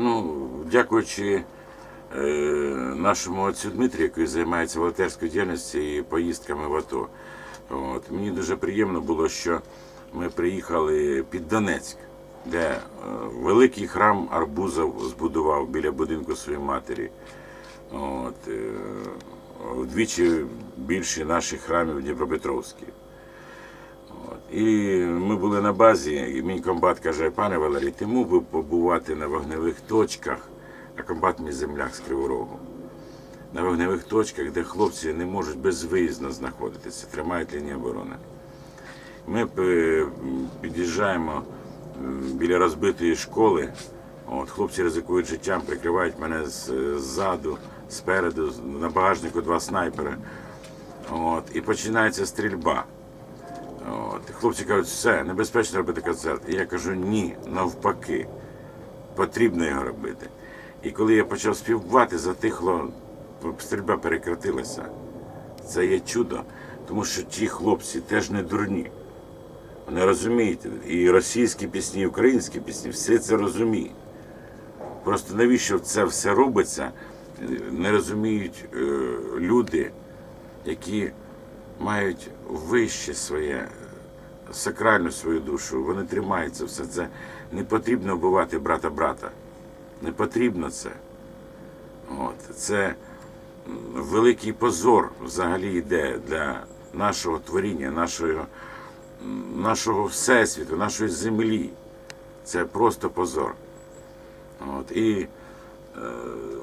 Ну, дякуючи е, нашому отцю Дмитрію, який займається волонтерською діяльністю і поїздками в АТО. От, мені дуже приємно було, що ми приїхали під Донецьк, де е, великий храм Арбузов збудував біля будинку своєї матері. От, е, вдвічі більше наших храмів. От. І ми були на базі, і мій комбат каже, пане Валерій, ти мог би побувати на вогневих точках, а комбат мій земляк з Кривого Рогу. На вогневих точках, де хлопці не можуть безвиїзно знаходитися, тримають лінію оборони. Ми е, під'їжджаємо біля розбитої школи. От, хлопці ризикують життям, прикривають мене ззаду, спереду, на багажнику два снайпери. От, і починається стрільба. От, хлопці кажуть, все, небезпечно робити концерт. І я кажу, ні, навпаки, потрібно його робити. І коли я почав співати, затихло, стрільба перекратилася. Це є чудо, тому що ті хлопці теж не дурні. Вони розуміють, і російські пісні, і українські пісні, всі це розуміють. Просто навіщо це все робиться, не розуміють е, люди, які мають вище своє, сакральну свою душу. Вони тримаються все це. Не потрібно вбивати брата брата. Не потрібно це. От. Це великий позор взагалі йде для нашого творіння, нашого, нашого всесвіту, нашої землі. Це просто позор. От. І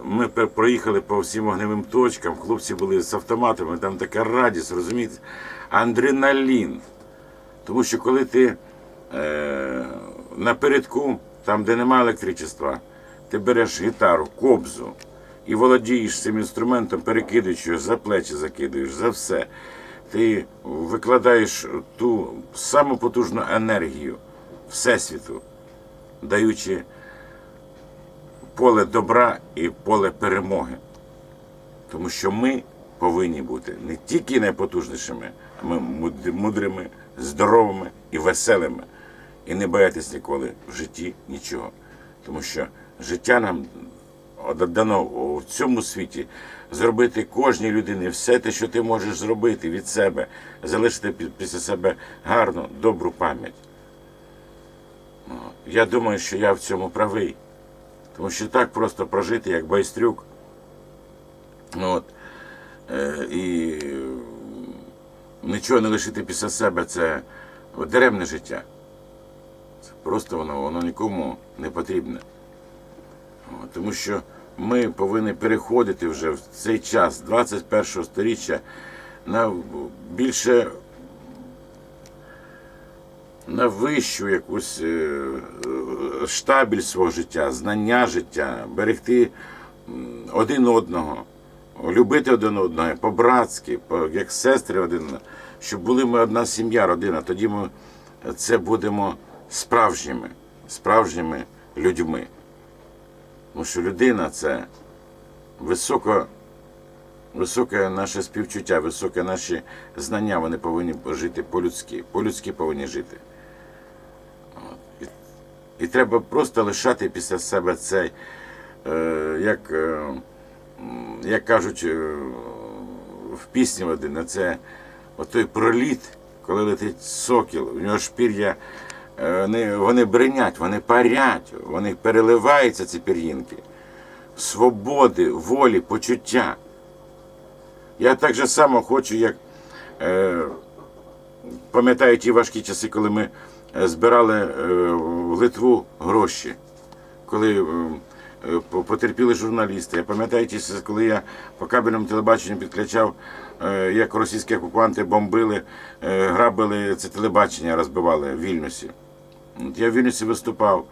ми проїхали по всім вогневим точкам, хлопці були з автоматами, там така радість, розумієте, адреналін. Тому що коли ти е, напередку, там, де немає електричества, ти береш гітару, кобзу і володієш цим інструментом, перекидуєш його, за плечі закидуєш, за все. Ти викладаєш ту саму потужну енергію Всесвіту, даючи поле добра і поле перемоги. Тому що ми повинні бути не тільки найпотужнішими, а ми мудрими, здоровими і веселими. І не боятись ніколи в житті нічого. Тому що життя нам дано в цьому світі зробити кожній людині все те, що ти можеш зробити від себе, залишити після себе гарну, добру пам'ять. Ну, Я думаю, що я в цьому правий. Тому що так просто прожити, як байстрюк. Ну, От, е, і е, нічого не лишити після себе це даремне життя. Це просто воно, воно нікому не потрібне. От, Тому що ми повинні переходити вже в цей час 21 століття на більше на вищу якусь штабель свого життя, знання життя, берегти один одного, любити один одного, по-братськи, по, як сестри один, щоб були ми одна сім'я, родина. Тоді ми це будемо справжніми, справжніми людьми. Тому що людина це високо, високе наше співчуття, високе наші знання, вони повинні жити по-людськи, по-людськи повинні жити. І, треба просто лишати після себе цей, е, як, е, як кажуть е, в пісні один, це отой проліт, коли летить сокіл, у нього шпір'я, вони, вони бринять, вони парять, вони переливаються, ці пір'їнки. Свободи, волі, почуття. Я так же само хочу, як е, пам'ятаю ті важкі часи, коли ми збирали е, в Литву гроші, коли е, е, по- потерпіли журналісти. Я пам'ятаю коли я по кабельному телебаченню підключав, е, як російські окупанти бомбили, е, грабили це телебачення, розбивали в Вільнюсі. Я в Вільнюсі виступав.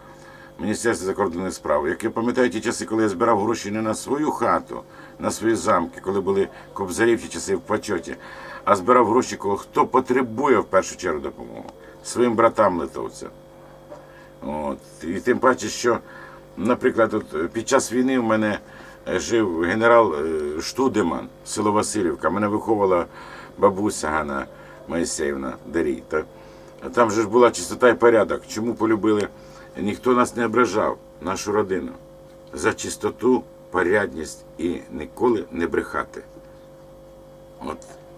Міністерство закордонних справ. Як я пам'ятаю ті часи, коли я збирав гроші не на свою хату, на свої замки, коли були кобзарів ті часи в почоті, а збирав гроші, коли хто потребує в першу чергу допомогу своїм братам литовцям. От. І тим паче, що, наприклад, от під час війни в мене е, жив генерал е, Штудеман, село Васильівка. Мене виховувала бабуся Ганна Моїсеївна Дарій. Та там же ж була чистота і порядок. Чому полюбили? Ніхто нас не ображав, нашу родину. за чистоту, порядність і ніколи не брехати. От